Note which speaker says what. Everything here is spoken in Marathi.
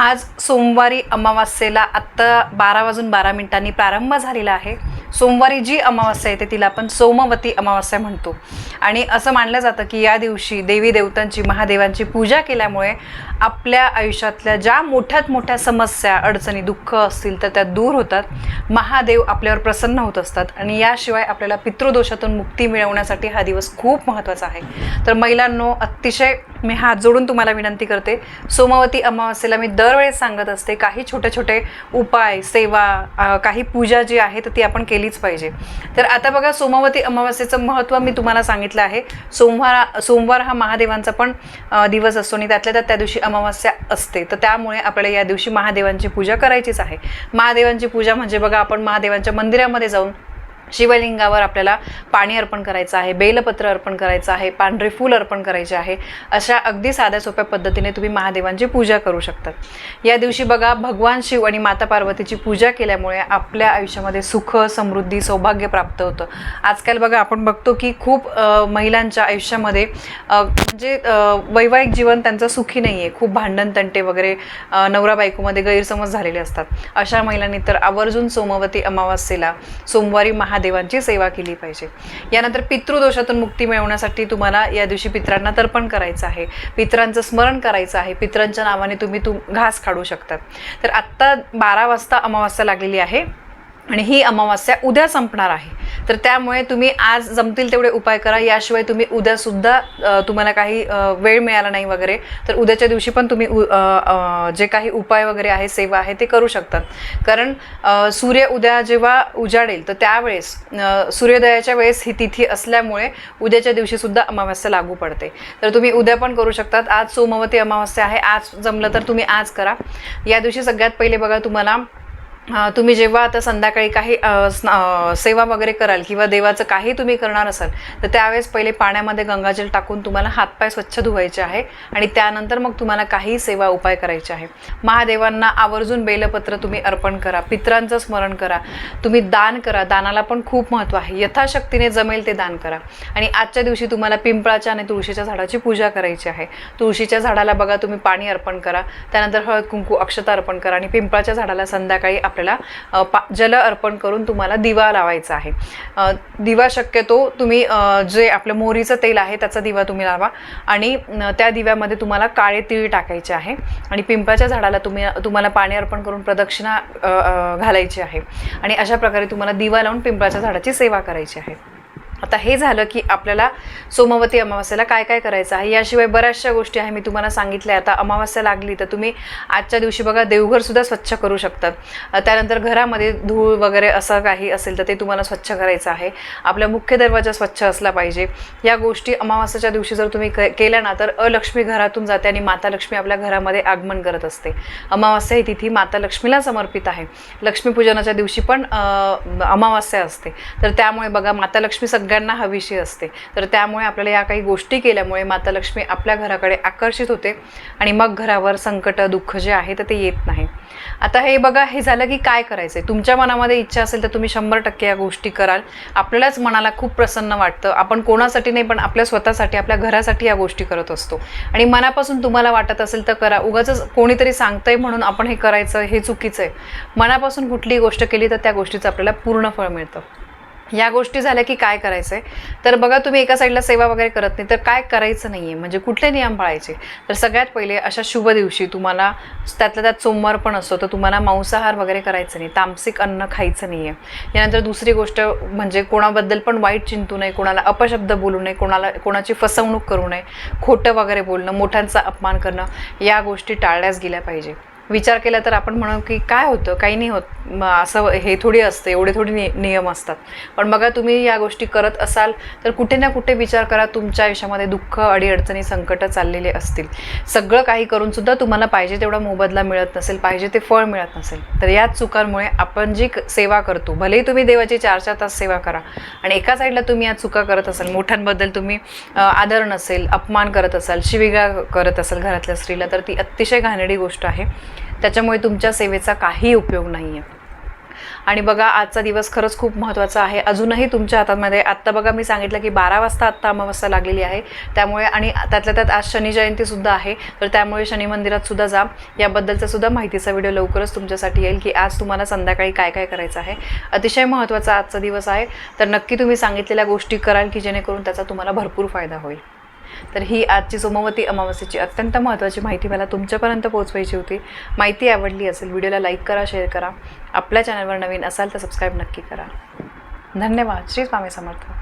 Speaker 1: आज सोमवारी अमावास्येला आत्ता बारा वाजून बारा मिनिटांनी प्रारंभ झालेला आहे. सोमवारी जी अमावास्या येते तिला आपण सोमवती अमावास्या म्हणतो. आणि असं मानलं जातं की या दिवशी देवी देवतांची महादेवांची पूजा केल्यामुळे आपल्या आयुष्यातल्या ज्या मोठ्यात मोठ्या समस्या अडचणी दुःख असतील तर त्या दूर होतात. महादेव आपल्यावर प्रसन्न होत असतात आणि याशिवाय आपल्याला पितृदोषातून मुक्ती मिळवण्यासाठी हा दिवस खूप महत्त्वाचा आहे. तर महिलांनो अतिशय मी हात जोडून तुम्हाला विनंती करते. सोमवती अमावस्येला मी दरवेळेस सांगत असते काही छोटे छोटे उपाय सेवा काही पूजा जी आहे तर ती आपण केलीच पाहिजे. तर आता बघा सोमवती अमावास्येचं महत्त्व मी तुम्हाला सांगितलं आहे. सोमवार सोमवार हा महादेवांचा पण दिवस असतो आणि त्यातल्या त्यात त्या दिवशी अमावस्या असते. तर त्यामुळे आपल्याला या दिवशी महादेवांची पूजा करायचीच आहे. महादेवांची पूजा म्हणजे बघा आपण महादेवांच्या मंदिरामध्ये जाऊन शिवलिंगावर आपल्याला पाणी अर्पण करायचं आहे बेलपत्र अर्पण करायचं आहे पांढरे फूल अर्पण करायचे आहे अशा अगदी साध्या सोप्या पद्धतीने तुम्ही महादेवांची पूजा करू शकतात. या दिवशी बघा भगवान शिव आणि माता पार्वतीची पूजा केल्यामुळे आपल्या आयुष्यामध्ये सुख समृद्धी सौभाग्य प्राप्त होतं. आजकाल बघा आपण बघतो की खूप महिलांच्या आयुष्यामध्ये म्हणजे वैवाहिक जीवन त्यांचं सुखी नाही आहे खूप भांडण तंटे वगैरे नवरा बायकोमध्ये गैरसमज झालेले असतात. अशा महिलांनी तर आवर्जून सोमवती अमावास्येला सोमवारी महा महादेवांची सेवा केली पाहिजे. यानंतर पितृदोषातून मुक्ती मिळवण्यासाठी तुम्हाला या दिवशी पित्रांना तर्पण करायचं आहे. पित्रांचं स्मरण करायचं आहे. पित्रांच्या नावाने तुम्ही तुम घास काढू शकतात तर आत्ता बारा वाजता अमावास्या लागलेली आहे आणि ही अमावास्या उद्या संपणार आहे. तर त्यामुळे तुम्ही आज जमतील तेवढे उपाय करा. याशिवाय तुम्ही उद्यासुद्धा तुम्हाला काही वेळ मिळाला नाही वगैरे तर उद्याच्या दिवशी पण तुम्ही उ- जे काही उपाय वगैरे आहे सेवा आहे ते करू शकतात. कारण सूर्य उद्या जेव्हा उजाडेल तर त्यावेळेस सूर्योदयाच्या वेळेस ही तिथी असल्यामुळे उद्याच्या दिवशी सुद्धा अमावास्या लागू पडते. तर तुम्ही उद्या पण करू शकतात. आज सोमवती अमावस्या आहे. आज जमलं तर तुम्ही आज करा. या दिवशी सगळ्यात पहिले बघा तुम्हाला तुम्ही जेव्हा आता संध्याकाळी काही सेवा वगैरे कराल किंवा देवाचं काही तुम्ही करणार असाल तर त्यावेळेस पहिले पाण्यामध्ये गंगाजल टाकून तुम्हाला हातपाय स्वच्छ धुवायचे आहे आणि त्यानंतर मग तुम्हाला काही सेवा उपाय करायचे आहे. महादेवांना आवर्जून बेलपत्र तुम्ही अर्पण करा पित्रांचं स्मरण करा तुम्ही दान करा दानाला पण खूप महत्त्व आहे. यथाशक्तीने जमेल ते दान करा. आणि आजच्या दिवशी तुम्हाला पिंपळाच्या आणि तुळशीच्या झाडाची पूजा करायची आहे. तुळशीच्या झाडाला बघा तुम्ही पाणी अर्पण करा त्यानंतर हळद कुंकू अक्षता अर्पण करा आणि पिंपळाच्या झाडाला संध्याकाळी आपल्याला पा जल अर्पण करून तुम्हाला दिवा लावायचा आहे. दिवा शक्यतो तुम्ही जे आपलं मोहरीचं तेल आहे त्याचा दिवा तुम्ही लावा आणि त्या दिव्यामध्ये तुम्हाला काळे तीळ टाकायचे आहे आणि पिंपळाच्या झाडाला तुम्ही तुम्हाला पाणी अर्पण करून प्रदक्षिणा घालायची आहे आणि अशा प्रकारे तुम्हाला दिवा लावून पिंपळाच्या झाडाची सेवा करायची आहे. आता हे झालं की आपल्याला सोमवती अमावस्याला काय काय करायचं आहे? याशिवाय बऱ्याचशा गोष्टी आहे मी तुम्हाला सांगितल्या आता अमावास्या लागली तर तुम्ही आजच्या दिवशी बघा देवघरसुद्धा स्वच्छ करू शकतात. त्यानंतर घरामध्ये धूळ वगैरे असं काही असेल तर ते तुम्हाला स्वच्छ करायचं आहे. आपला मुख्य दरवाजा स्वच्छ असला पाहिजे. या गोष्टी अमावास्याच्या दिवशी जर तुम्ही क- केल्या ना तर अलक्ष्मी घरातून जाते आणि माता लक्ष्मी आपल्या घरामध्ये आगमन करत असते. अमावास्या ही तिथी माता लक्ष्मीला समर्पित आहे. लक्ष्मीपूजनाच्या दिवशी पण अमावास्या असते. तर त्यामुळे बघा माता लक्ष्मी सगळ्यांना हवीशी असते. तर त्यामुळे आपल्याला या काही गोष्टी केल्यामुळे माता लक्ष्मी आपल्या घराकडे आकर्षित होते आणि मग घरावर संकट दुःख जे आहे तर ते येत नाही. आता हे बघा हे झालं की काय करायचं आहे तुमच्या मनामध्ये इच्छा असेल तर तुम्ही शंभर टक्के या गोष्टी कराल. आपल्यालाच मनाला खूप प्रसन्न वाटतं. आपण कोणासाठी नाही पण आपल्या स्वतःसाठी आपल्या घरासाठी या गोष्टी करत असतो. आणि मनापासून तुम्हाला वाटत असेल तर करा. उगाच कोणीतरी सांगतंय म्हणून आपण हे करायचं हे चुकीचं आहे मनापासून कुठलीही गोष्ट केली तर त्या गोष्टीचं आपल्याला पूर्ण फळ मिळतं. या गोष्टी झाल्या की काय करायचं आहे तर बघा तुम्ही एका साईडला सेवा वगैरे करत नाही तर काय करायचं नाही आहे म्हणजे कुठले नियम पाळायचे? तर सगळ्यात पहिले अशा शुभ दिवशी तुम्हाला त्यातल्या त्यात सोमवार पण असतो तर तुम्हाला मांसाहार वगैरे करायचं नाही तामसिक अन्न खायचं नाही आहे यानंतर दुसरी गोष्ट म्हणजे कोणाबद्दल पण वाईट चिंतू नये कोणाला अपशब्द बोलू नये कोणाला कोणाची फसवणूक करू नये खोटं वगैरे बोलणं मोठ्यांचा अपमान करणं या गोष्टी टाळल्याच गेल्या पाहिजे. विचार केला तर आपण म्हणू की काय होतं काही नाही होत. असं हे थोडी असतं एवढे थोडी नि नियम असतात. पण बघा तुम्ही या गोष्टी करत असाल तर कुठे ना कुठे विचार करा तुमच्या आयुष्यामध्ये दुःख अडीअडचणी संकट चाललेले असतील. सगळं काही करून सुद्धा तुम्हाला पाहिजे तेवढा मोबदला मिळत नसेल पाहिजे ते फळ मिळत नसेल. तर याच चुकांमुळे आपण जी क- सेवा करतो भलेही तुम्ही देवाची चार चार तास सेवा करा आणि एका साईडला तुम्ही या चुका करत असाल मोठ्यांबद्दल तुम्ही आदर नसेल अपमान करत असाल शिविगा करत असाल घरातल्या स्त्रीला तर ती अतिशय घाणेरडी गोष्ट आहे. त्याच्यामुळे तुमच्या सेवेचा काही उपयोग नाही आहे आणि बघा आजचा दिवस खरंच खूप महत्त्वाचा आहे. अजूनही तुमच्या हातामध्ये आत्ता बघा मी सांगितलं की बारा वाजता आत्ता अमावस्या लागलेली आहे. त्यामुळे आणि त्यातल्या त्यात आज शनी जयंतीसुद्धा आहे. तर त्यामुळे शनी मंदिरात सुद्धा जा. याबद्दलचा सुद्धा माहितीचा व्हिडिओ लवकरच तुमच्यासाठी येईल की आज तुम्हाला संध्याकाळी काय काय करायचं आहे. अतिशय महत्त्वाचा आजचा दिवस आहे. तर नक्की तुम्ही सांगितलेल्या गोष्टी कराल की जेणेकरून त्याचा तुम्हाला भरपूर फायदा होईल. तर ही आजची सोमवती अमावस्येची अत्यंत महत्त्वाची माहिती मला तुमच्यापर्यंत पोहोचवायची होती. माहिती आवडली असेल व्हिडिओला लाईक करा शेअर करा. आपल्या चॅनलवर नवीन असाल तर सबस्क्राईब नक्की करा. धन्यवाद. श्री स्वामी समर्थ.